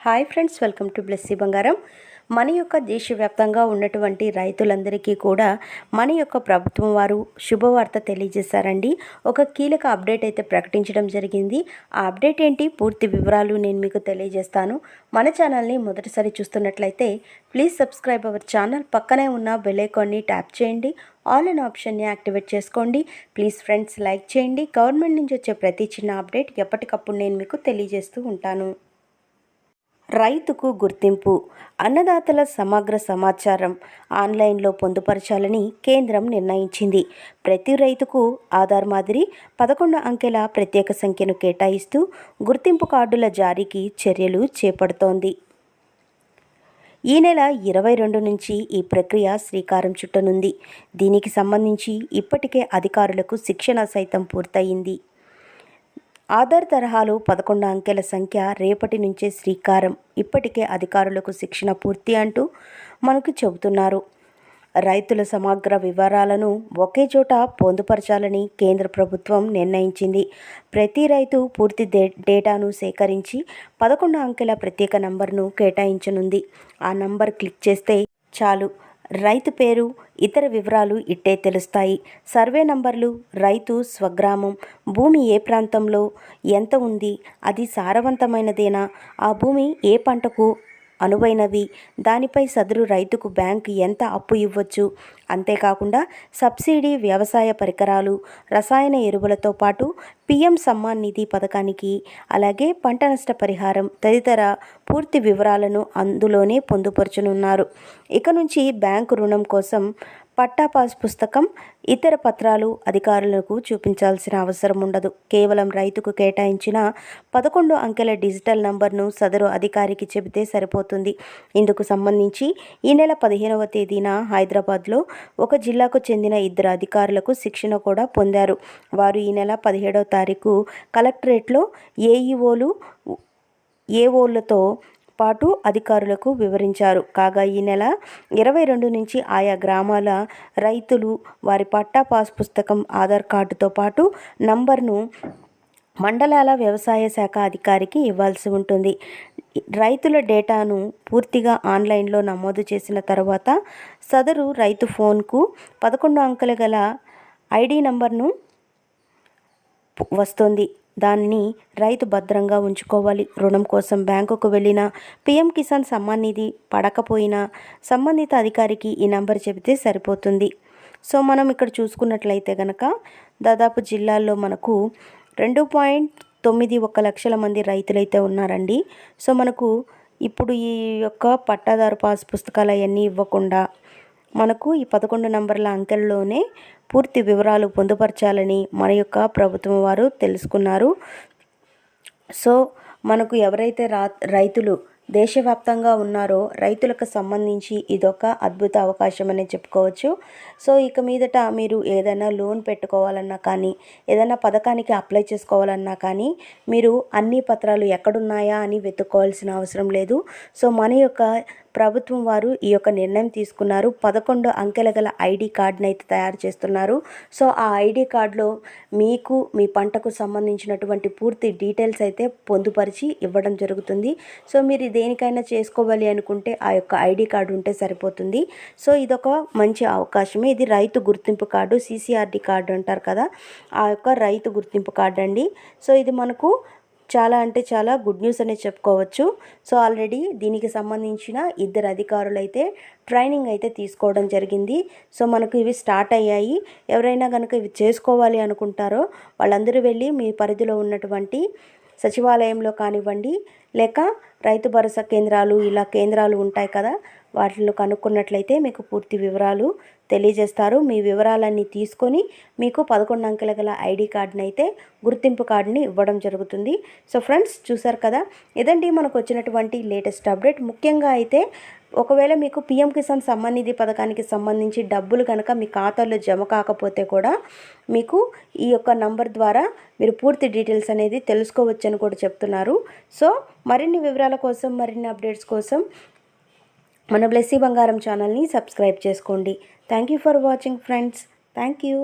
Hi friends welcome to Blessy Bangaram. మన యొక్క దేశవ్యాప్తంగా ఉన్నటువంటి రైతులందరికీ కూడా మన యొక్క ప్రభుత్వం వారు శుభవార్త తెలియజేశారండి. ఒక కీలక అప్డేట్ అయితే ప్రకటించడం జరిగింది. ఆ అప్డేట్ ఏంటి? పూర్తి వివరాలు నేను మీకు తెలియజేస్తాను. మన ఛానల్ని మొదటిసారి చూస్తున్నట్లయితే ప్లీజ్ సబ్స్క్రైబ్ అవర్ ఛానల్. పక్కనే ఉన్న బెలైకాన్ని ట్యాప్ చేయండి. ఆల్ అన్ ఆప్షన్ని యాక్టివేట్ చేసుకోండి. ప్లీజ్ ఫ్రెండ్స్ లైక్ చేయండి. గవర్నమెంట్ నుంచి వచ్చే ప్రతి చిన్న అప్డేట్ ఎప్పటికప్పుడు నేను మీకు తెలియజేస్తూ ఉంటాను. రైతుకు గుర్తింపు. అన్నదాతల సమగ్ర సమాచారం ఆన్లైన్లో పొందుపరచాలని కేంద్రం నిర్ణయించింది. ప్రతి రైతుకు ఆధార్ మాదిరి పదకొండు అంకెల ప్రత్యేక సంఖ్యను కేటాయిస్తూ గుర్తింపు కార్డుల జారీకి చర్యలు చేపడుతోంది. ఈ నెల ఇరవై రెండు నుంచి ఈ ప్రక్రియ శ్రీకారం చుట్టనుంది. దీనికి సంబంధించి ఇప్పటికే అధికారులకు శిక్షణ సైతం పూర్తయింది. ఆధార్ తరహాలో పదకొండు అంకెల సంఖ్య రేపటి నుంచే శ్రీకారం. ఇప్పటికే అధికారులకు శిక్షణ పూర్తి అంటూ మనకు చెబుతున్నారు. రైతుల సమగ్ర వివరాలను ఒకే చోట పొందుపరచాలని కేంద్ర ప్రభుత్వం నిర్ణయించింది. ప్రతి రైతు పూర్తి డేటాను సేకరించి పదకొండు అంకెల ప్రత్యేక నంబర్ను కేటాయించనుంది. ఆ నంబర్ క్లిక్ చేస్తే చాలు. రైతు పేరు ఇతర వివరాలు ఇట్టే తెలుస్తాయి. సర్వే నంబర్లు రైతు స్వగ్రామం భూమి ఏ ప్రాంతంలో ఎంత ఉంది అది సారవంతమైనదేనా? ఆ భూమి ఏ పంటకు అనువైనవి. దానిపై సదరు రైతుకు బ్యాంకు ఎంత అప్పు ఇవ్వచ్చు? అంతేకాకుండా సబ్సిడీ వ్యవసాయ పరికరాలు రసాయన ఎరువులతో పాటు పిఎం సమ్మాన్ నిధి పథకానికి అలాగే పంట నష్ట పరిహారం తదితర పూర్తి వివరాలను అందులోనే పొందుపరచనున్నారు. ఇక నుంచి బ్యాంకు రుణం కోసం పట్టా పాస్ పుస్తకం ఇతర పత్రాలు అధికారులకు చూపించాల్సిన అవసరం ఉండదు. కేవలం రైతుకు కేటాయించిన పదకొండు అంకెల డిజిటల్ నంబర్ను సదరు అధికారికి చెబితే సరిపోతుంది. ఇందుకు సంబంధించి ఈ నెల పదిహేనవ తేదీన హైదరాబాద్లో ఒక జిల్లాకు చెందిన ఇద్దరు అధికారులకు శిక్షణ కూడా పొందారు. వారు ఈ నెల పదిహేడవ తారీఖు కలెక్టరేట్లో ఏఈఓలు ఏఓలతో పాటు అధికారులకు వివరించారు. కాగా ఈ నెల ఇరవై రెండు నుంచి ఆయా గ్రామాల రైతులు వారి పట్టా పాస్ పుస్తకం ఆధార్ కార్డుతో పాటు నంబర్ను మండలాల వ్యవసాయ శాఖ అధికారికి ఇవ్వాల్సి ఉంటుంది. రైతుల డేటాను పూర్తిగా ఆన్లైన్లో నమోదు చేసిన తర్వాత సదరు రైతు ఫోన్కు పదకొండు అంకెలు గల ఐడి నంబర్ను వస్తుంది. దాన్ని రైతు భద్రంగా ఉంచుకోవాలి. రుణం కోసం బ్యాంకుకు వెళ్ళిన పిఎం కిసాన్ సమ్మాన్ నిధి పడకపోయినా సంబంధిత అధికారికి ఈ నంబర్ చెబితే సరిపోతుంది. సో మనం ఇక్కడ చూసుకున్నట్లయితే కనుక దాదాపు జిల్లాల్లో మనకు రెండు పాయింట్ తొమ్మిది ఒక లక్షల మంది రైతులైతే ఉన్నారండి. సో మనకు ఇప్పుడు ఈ యొక్క పట్టాదారు పాస్ పుస్తకాలు అవన్నీ ఇవ్వకుండా మనకు ఈ పదకొండు నంబర్ల అంకెల్లోనే పూర్తి వివరాలు పొందుపరచాలని మన యొక్క ప్రభుత్వం వారు తెలుసుకున్నారు. సో మనకు ఎవరైతే రా రైతులు దేశవ్యాప్తంగా ఉన్నారో రైతులకు సంబంధించి ఇదొక అద్భుత అవకాశం అనే చెప్పుకోవచ్చు. సో ఇక మీదట మీరు ఏదైనా లోన్ పెట్టుకోవాలన్నా కానీ ఏదైనా పథకానికి అప్లై చేసుకోవాలన్నా కానీ మీరు అన్ని పత్రాలు ఎక్కడున్నాయా అని వెతుక్కోవాల్సిన అవసరం లేదు. సో మన యొక్క ప్రభుత్వం వారు ఈ యొక్క నిర్ణయం తీసుకున్నారు. పదకొండు అంకెల గల ఐడి కార్డును అయితే తయారు చేస్తున్నారు. సో ఆ ఐడి కార్డులో మీకు మీ పంటకు సంబంధించినటువంటి పూర్తి డీటెయిల్స్ అయితే పొందుపరిచి ఇవ్వడం జరుగుతుంది. సో మీరు దేనికైనా చేసుకోవాలి అనుకుంటే ఆ యొక్క ఐడి కార్డు ఉంటే సరిపోతుంది. సో ఇదొక మంచి అవకాశమే. ఇది రైతు గుర్తింపు కార్డు సీసీఆర్డి కార్డు అంటారు కదా. ఆ యొక్క రైతు గుర్తింపు కార్డు అండి. సో ఇది మనకు చాలా అంటే చాలా గుడ్ న్యూస్ అనే చెప్పుకోవచ్చు. సో ఆల్రెడీ దీనికి సంబంధించిన ఇద్దరు అధికారులు అయితే ట్రైనింగ్ అయితే తీసుకోవడం జరిగింది. సో మనకు ఇవి స్టార్ట్ అయ్యాయి. ఎవరైనా కనుక ఇవి చేసుకోవాలి అనుకుంటారో వాళ్ళందరూ వెళ్ళి మీ పరిధిలో ఉన్నటువంటి సచివాలయంలో కానివ్వండి లేక రైతు భరోసా కేంద్రాలు ఇలా కేంద్రాలు ఉంటాయి కదా వాటిలో కనుక్కున్నట్లయితే మీకు పూర్తి వివరాలు తెలియజేస్తారు. మీ వివరాలన్నీ తీసుకొని మీకు పదకొండు అంకెల గల ఐడి కార్డుని అయితే గుర్తింపు కార్డుని ఇవ్వడం జరుగుతుంది. సో ఫ్రెండ్స్ చూసారు కదా? ఇదండి మనకు వచ్చినటువంటి లేటెస్ట్ అప్డేట్. ముఖ్యంగా అయితే ఒకవేళ మీకు పిఎం కిసాన్ సమ్మాన్ నిధి పథకానికి సంబంధించి డబ్బులు కనుక మీ ఖాతాలో జమ కాకపోతే కూడా మీకు ఈ యొక్క నంబర్ ద్వారా మీరు పూర్తి డీటెయిల్స్ అనేది తెలుసుకోవచ్చని కూడా చెప్తున్నారు. సో మరిన్ని వివరాల కోసం మరిన్ని అప్డేట్స్ కోసం మన బ్లెస్సీ బంగారం ఛానల్ని సబ్స్క్రైబ్ చేసుకోండి. Thank you for watching friends. Thank you.